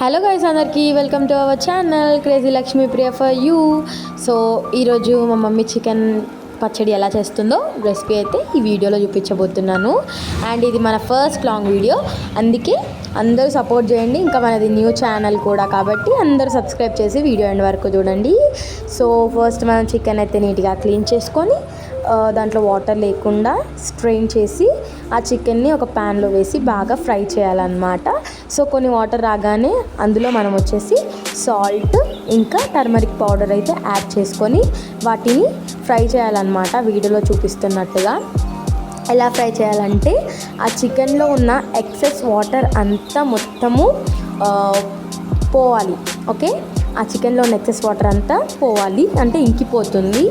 Hello guys అందరికీ welcome to our channel crazy Lakshmi Priya for you so ఈరోజు మా mummy chicken పచ్చడి ఎలా చేస్తుందో రెసిపీ అయితే ఈ వీడియోలో చూపించబోతున్నాను. అండ్ ఇది మన ఫస్ట్ లాంగ్ వీడియో అందుకే అందరూ సపోర్ట్ చేయండి. ఇంకా మనది న్యూ ఛానల్ కూడా కాబట్టి అందరూ సబ్స్క్రైబ్ చేసి వీడియో ఎండ్ వరకు చూడండి. సో ఫస్ట్ మనం చికెన్ అయితే నీట్గా క్లీన్ చేసుకొని దాంట్లో వాటర్ లేకుండా స్ట్రెయిన్ చేసి ఆ చికెన్ని ఒక ప్యాన్లో వేసి బాగా ఫ్రై చేయాలన్నమాట. సో కొన్ని వాటర్ రాగానే అందులో మనం వచ్చేసి సాల్ట్ ఇంకా టర్మరిక్ పౌడర్ అయితే యాడ్ చేసుకొని వాటిని ఫ్రై చేయాలన్నమాట. వీడియోలో చూపిస్తున్నట్టుగా ఎలా ఫ్రై చేయాలంటే ఆ చికెన్లో ఉన్న ఎక్సెస్ వాటర్ అంతా మొత్తము పోవాలి. ఓకే? ఆ చికెన్లో ఉన్న ఎక్సెస్ వాటర్ అంతా పోవాలి. అంటే ఇంకిపోతుంది.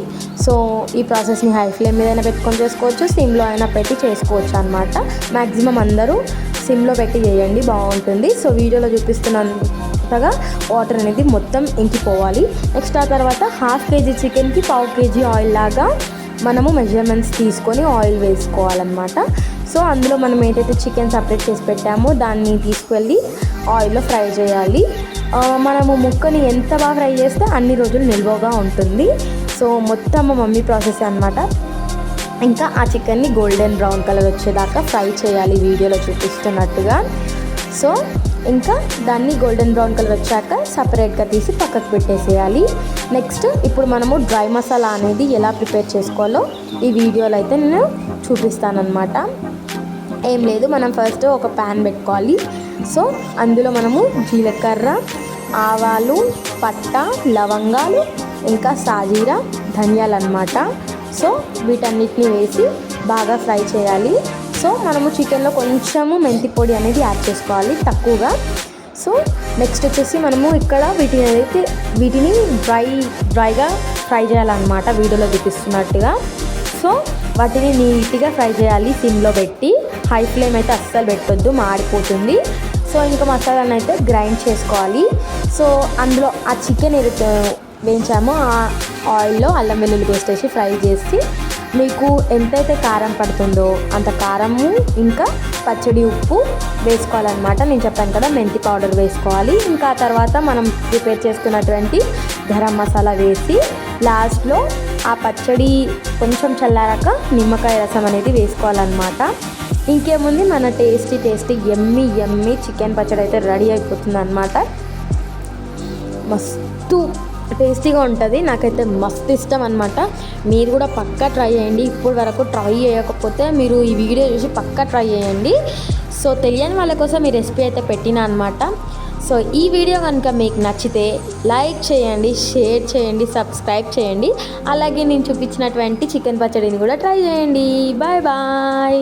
సో ఈ ప్రాసెస్ని హై ఫ్లేమ్ మీద అయినా పెట్టుకొని చేసుకోవచ్చు. సిమ్లో అయినా పెట్టి చేసుకోవచ్చు అనమాట మ్యాక్సిమం అందరూ సిమ్లో పెట్టి చేయండి. బాగుంటుంది. సో వీడియోలో చూపిస్తున్నంతగా వాటర్ అనేది మొత్తం ఇంకిపోవాలి. నెక్స్ట్ ఆ తర్వాత హాఫ్ కేజీ చికెన్కి పావు కేజీ ఆయిల్ లాగా మనము మెజర్మెంట్స్ తీసుకొని ఆయిల్ వేసుకోవాలన్నమాట. సో అందులో మనం ఏదైతే చికెన్ సపరేట్ చేసి పెట్టామో దాన్ని తీసుకువెళ్ళి ఆయిల్లో ఫ్రై చేయాలి. మనము ముక్కని ఎంత బాగా ఫ్రై చేస్తే అన్ని రోజులు నిల్వగా ఉంటుంది. సో మొత్తం మా మమ్మీ ప్రాసెస్ అనమాట ఇంకా ఆ చికెన్ని గోల్డెన్ బ్రౌన్ కలర్ వచ్చేదాకా ఫ్రై చేయాలి వీడియోలో చూపిస్తున్నట్టుగా. సో ఇంకా దాన్ని గోల్డెన్ బ్రౌన్ కలర్ వచ్చాక సపరేట్గా తీసి పక్కకు పెట్టేసేయాలి. నెక్స్ట్ ఇప్పుడు మనము డ్రై మసాలా అనేది ఎలా ప్రిపేర్ చేసుకోవాలో ఈ వీడియోలో అయితే నేను చూపిస్తానన్నమాట. ఏం లేదు మనం ఫస్ట్ ఒక ప్యాన్ పెట్టుకోవాలి. సో అందులో మనము జీలకర్ర ఆవాలు పట్ట లవంగాలు ఇంకా సాజీరా ధనియాలు అన్నమాట సో వీటన్నిటిని వేసి బాగా ఫ్రై చేయాలి. సో మనము చికెన్లో కొంచెము మెంతి పొడి అనేది యాడ్ చేసుకోవాలి తక్కువగా. సో నెక్స్ట్ వచ్చేసి మనము ఇక్కడ వీటిని అయితే వీటిని డ్రై డ్రైగా ఫ్రై చేయాలన్నమాట వీడియోలో చూపిస్తున్నట్టుగా. సో వాటిని నీట్గా ఫ్రై చేయాలి. సిమ్లో పెట్టి హై ఫ్లేమ్ అయితే అస్సలు పెట్టొద్దు మాడిపోతుంది. సో ఇంకా మసాలాను అయితే గ్రైండ్ చేసుకోవాలి. సో అందులో ఆ చికెన్ ఏదైతే వేయించామో ఆ ఆయిల్లో అల్లం వెల్లుల్లి పేస్ట్ వేసి ఫ్రై చేసి మీకు ఎంతైతే కారం పడుతుందో అంత కారము ఇంకా పచ్చడి ఉప్పు వేసుకోవాలన్నమాట. నేను చెప్పాను కదా మెంతి పౌడర్ వేసుకోవాలి. ఇంకా తర్వాత మనం ప్రిపేర్ చేసుకున్నటువంటి గరం మసాలా వేసి లాస్ట్లో ఆ పచ్చడి కొంచెం చల్లారాక నిమ్మకాయ రసం అనేది వేసుకోవాలన్నమాట. ఇంకేముంది? మన tasty tasty yummy yummy chicken పచ్చడి అయితే రెడీ అయిపోతుంది అనమాట మస్తు టేస్టీగా ఉంటుంది. నాకైతే మస్తు ఇష్టం అనమాట మీరు కూడా పక్కా ట్రై చేయండి. ఇప్పటి వరకు ట్రై చేయకపోతే మీరు ఈ వీడియో చూసి పక్కా ట్రై చేయండి. సో తెలియని వాళ్ళ కోసం ఈ రెసిపీ అయితే పెట్టిన అనమాట సో ఈ వీడియో కనుక మీకు నచ్చితే లైక్ చేయండి షేర్ చేయండి సబ్స్క్రైబ్ చేయండి. అలాగే నేను చూపించినటువంటి చికెన్ పచ్చడిని కూడా ట్రై చేయండి. Bye bye.